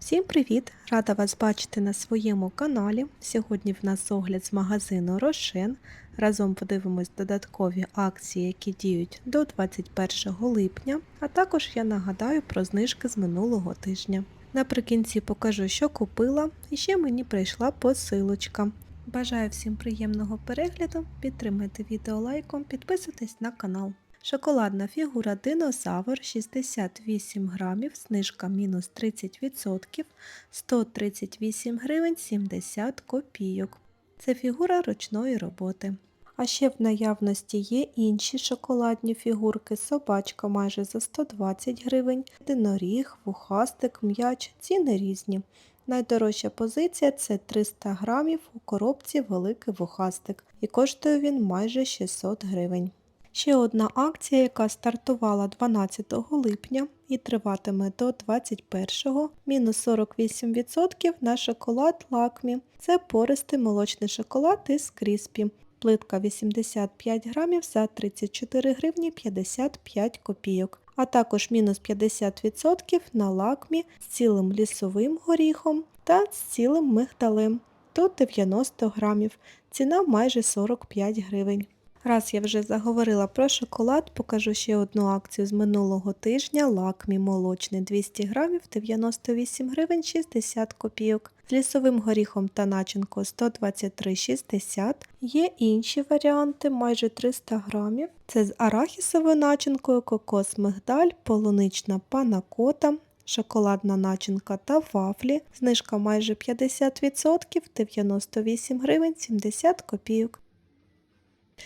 Всім привіт! Рада вас бачити на своєму каналі. Сьогодні в нас огляд з магазину Рошен. Разом подивимось додаткові акції, які діють до 21 липня, а також я нагадаю про знижки з минулого тижня. Наприкінці покажу, що купила, і ще мені прийшла посилочка. Бажаю всім приємного перегляду, підтримайте відео лайком, підписуйтесь на канал. Шоколадна фігура динозавр 68 грамів, знижка мінус 30%, 138 гривень 70 копійок. Це фігура ручної роботи. А ще в наявності є інші шоколадні фігурки, собачка майже за 120 гривень, диноріг, вухастик, м'яч, ціни різні. Найдорожча позиція це 300 грамів у коробці великий вухастик і коштує він майже 600 гривень. Ще одна акція, яка стартувала 12 липня і триватиме до 21-го, мінус 48% на шоколад лакмі. Це пористий молочний шоколад із кріспі. Плитка 85 грамів за 34 гривні 55 копійок, а також мінус 50% на лакмі з цілим лісовим горіхом та з цілим мигдалем. Тут 90 грамів, ціна майже 45 гривень. Раз я вже заговорила про шоколад, покажу ще одну акцію з минулого тижня. Лакмі молочний 200 грамів 98 гривень 60 копійок. З лісовим горіхом та начинкою 123,60. Є інші варіанти, майже 300 грамів. Це з арахісовою начинкою, кокос мигдаль, полунична панакота, шоколадна начинка та вафлі. Знижка майже 50%, 98 гривень 70 копійок.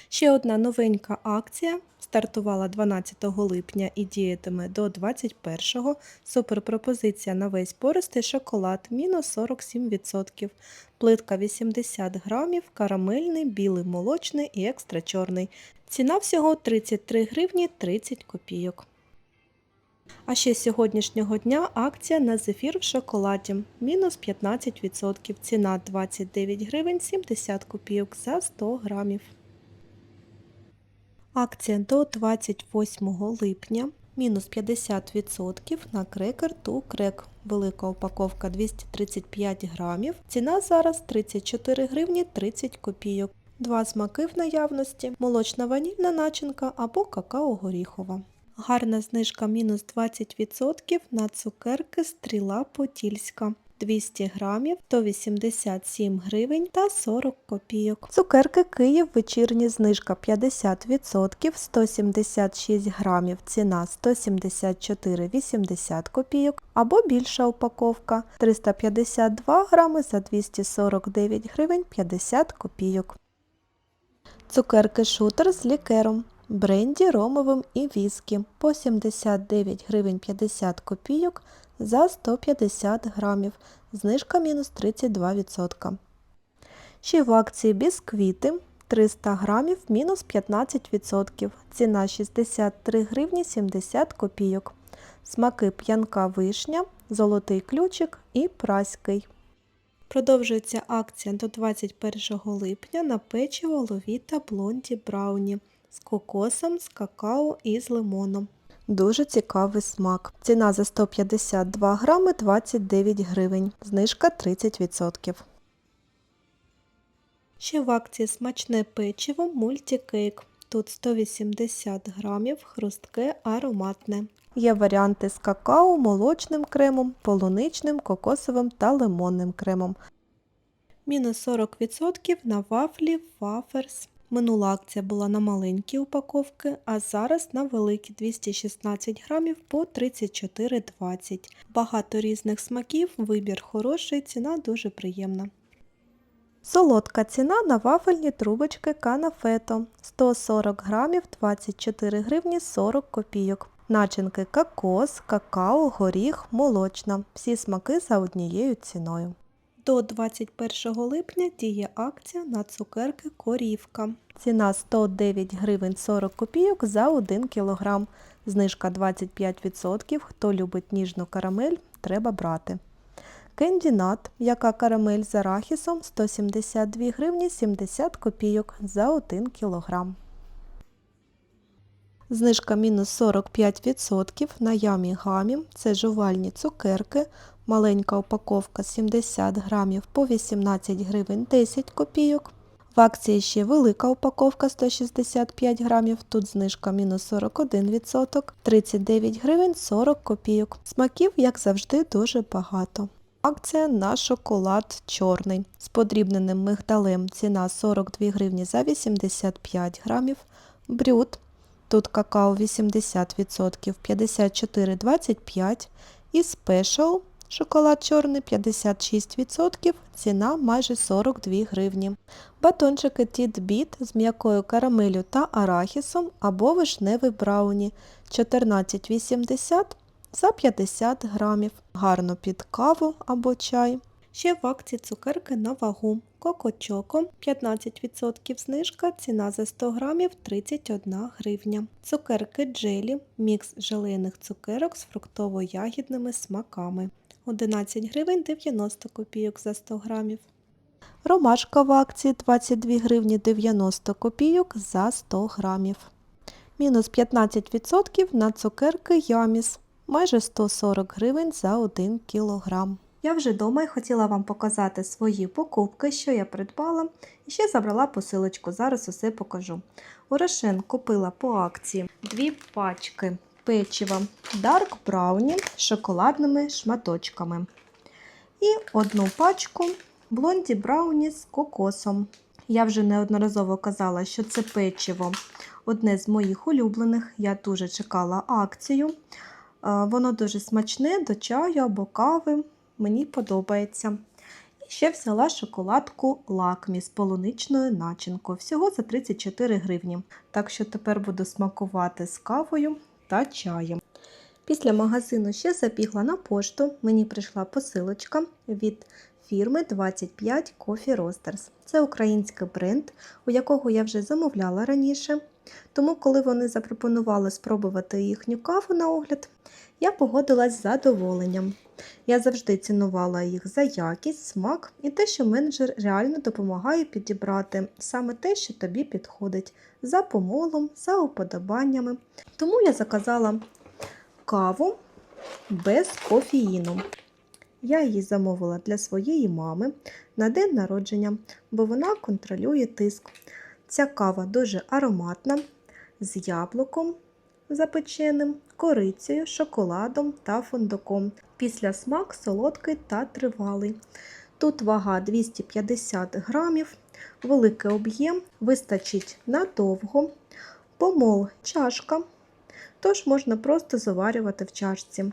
Ще одна новенька акція стартувала 12 липня і діятиме до 21-го. Суперпропозиція на весь пористий шоколад мінус 47%. Плитка 80 грамів, карамельний, білий молочний і екстра чорний. Ціна всього 33 гривні 30 копійок. А ще з сьогоднішнього дня акція на зефір в шоколаді мінус 15%. Ціна 29 гривень 70 копійок за 100 грамів. Акція до 28 липня. Мінус 50% на крекер ту крек. Велика упаковка 235 грамів. Ціна зараз 34 гривні 30 копійок. Два смаки в наявності, молочна ванільна начинка або какао-горіхова. Гарна знижка мінус 20% на цукерки стріла Подільська. 200 грамів 187 гривень та 40 копійок. Цукерки Київ вечірня знижка 50%, 176 грамів, ціна 174,80 копійок або більша упаковка 352 грами за 249 гривень 50 копійок. Цукерки шутер з лікером. Бренді ромовим і віскі по 79 гривень 50 копійок за 150 грамів, знижка мінус 32%. Ще в акції бісквіти 300 грамів мінус 15%, ціна 63 гривні 70 копійок. Смаки п'янка вишня, золотий ключик і праський. Продовжується акція до 21 липня на печиво ловіта блонді брауні з кокосом, з какао і з лимоном. Дуже цікавий смак. Ціна за 152 грами 29 гривень. Знижка 30%. Ще в акції смачне печиво мультикейк. Тут 180 грамів, хрустке ароматне. Є варіанти з какао, молочним кремом, полуничним, кокосовим та лимонним кремом. Мінус 40% на вафлі Wafers. Минула акція була на маленькі упаковки, а зараз на великі 216 грамів по 34,20. Багато різних смаків, вибір хороший, ціна дуже приємна. Солодка ціна на вафельні трубочки канафето 140 грамів 24 гривні 40 копійок. Начинки кокос, какао, горіх, молочна. Всі смаки за однією ціною. До 21 липня діє акція на цукерки корівка. Ціна 109 гривень 40 копійок за 1 кг. Знижка 25%. Хто любить ніжну карамель, треба брати. Кендінат, яка карамель з арахісом 172 гривні 70 копійок за 1 кг. Знижка мінус 45% на ямі гамі. Це жувальні цукерки Маленька упаковка 70 грамів по 18 гривень 10 копійок. В акції ще велика упаковка 165 грамів, тут знижка мінус 41%, 39 гривень 40 копійок. Смаків, як завжди, дуже багато. Акція на шоколад чорний з подрібненим мигдалем. Ціна 42 гривні за 85 грамів. Брют. Тут какао 80%, 54,25 і спешл шоколад чорний 56%, ціна майже 42 гривні. Батончики Тіт Біт з м'якою карамелю та арахісом або вишневий брауні 14,80 за 50 грамів. Гарно під каву або чай. Ще в акції цукерки на вагу. Коко-чоко 15% знижка, ціна за 100 грамів 31 гривня. Цукерки джелі, мікс желейних цукерок з фруктово-ягідними смаками. 11 гривень 90 копійок за 100 грамів. Ромашка в акції 22 гривні 90 копійок за 100 грамів. Мінус 15% на цукерки Яміс. Майже 140 гривень за 1 кілограм. Я вже вдома і хотіла вам показати свої покупки, що я придбала, і ще забрала посилочку. Зараз усе покажу. У Рошен купила по акції дві пачки печива Dark Brownie з шоколадними шматочками. І одну пачку Блонді Брауні з кокосом. Я вже неодноразово казала, що це печиво одне з моїх улюблених. Я дуже чекала акцію. Е, Воно дуже смачне до чаю або кави. Мені подобається. І ще взяла шоколадку лакмі з полуничною начинкою. Всього за 34 гривні. Так що тепер буду смакувати з кавою та чаєм. Після магазину ще забігла на пошту. Мені прийшла посилочка від фірми 25 Coffee Roasters. Це український бренд, у якого я вже замовляла раніше. Тому, коли вони запропонували спробувати їхню каву на огляд, я погодилась з задоволенням. Я завжди цінувала їх за якість, смак і те, що менеджер реально допомагає підібрати саме те, що тобі підходить, за помолом, за уподобаннями. Тому я заказала каву без кофеїну. Я її замовила для своєї мами на день народження, бо вона контролює тиск. Ця кава дуже ароматна, з яблуком запеченим, корицею, шоколадом та фундуком. Після смак солодкий та тривалий. Тут вага 250 грамів, великий об'єм, вистачить надовго, помол чашка, тож можна просто заварювати в чашці.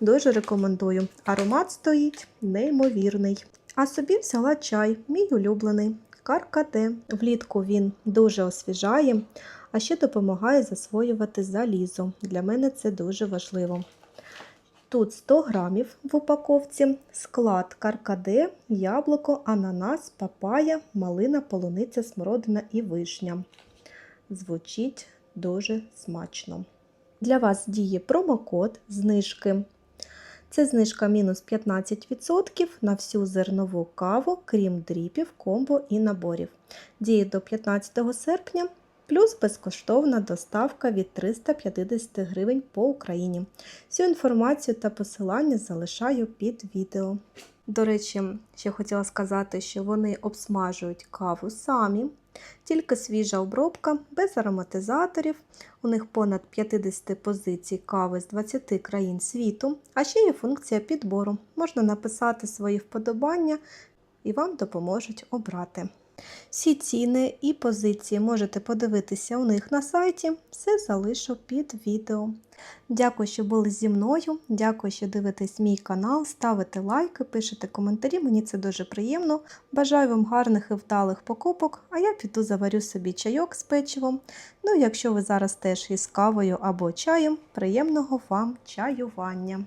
Дуже рекомендую. Аромат стоїть неймовірний. А собі взяла чай, мій улюблений. Каркаде. Влітку він дуже освіжає, а ще допомагає засвоювати залізо. Для мене це дуже важливо. Тут 100 грамів в упаковці, склад каркаде, яблуко, ананас, папая, малина, полуниця, смородина і вишня. Звучить дуже смачно. Для вас діє промокод знижки. Це знижка мінус 15% на всю зернову каву, крім дріпів, комбо і наборів. Діє до 15 серпня, плюс безкоштовна доставка від 350 гривень по Україні. Всю інформацію та посилання залишаю під відео. До речі, ще хотіла сказати, що вони обсмажують каву самі, тільки свіжа обробка, без ароматизаторів. У них понад 50 позицій кави з 20 країн світу, а ще є функція підбору. Можна написати свої вподобання і вам допоможуть обрати. Всі ціни і позиції можете подивитися у них на сайті, все залишу під відео. Дякую, що були зі мною. Дякую, що дивитесь мій канал, ставите лайки, пишете коментарі, мені це дуже приємно. Бажаю вам гарних і вдалих покупок, а я піду заварю собі чайок з печивом. Ну, якщо ви зараз теж із кавою або чаєм, приємного вам чаювання!